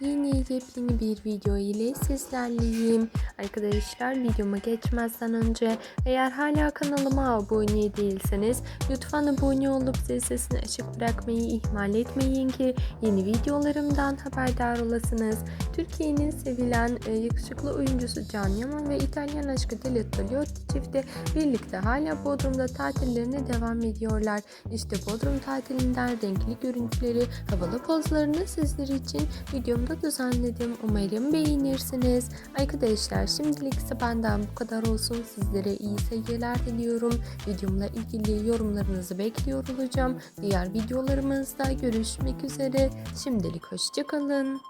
Yeni yepyeni bir video ile sizlerleyim. Arkadaşlar videoma geçmezden önce eğer hala kanalıma abone değilseniz lütfen abone olup zil sesini açık bırakmayı ihmal etmeyin ki yeni videolarımdan haberdar olasınız. Türkiye'nin sevilen e, yakışıklı oyuncusu Can Yaman ve İtalyan aşkı Diletto Liotti çifti birlikte hala Bodrum'da tatillerine devam ediyorlar. İşte Bodrum tatilinden renkli görüntüleri, havalı pozlarını sizler için videomda düzenledim. Umarım beğenirsiniz. Arkadaşlar şimdilik ise benden bu kadar olsun. Sizlere iyi seyirler diliyorum. Videomla ilgili yorumlarınızı bekliyor olacağım. Diğer videolarımızda görüşmek üzere. Şimdilik hoşçakalın.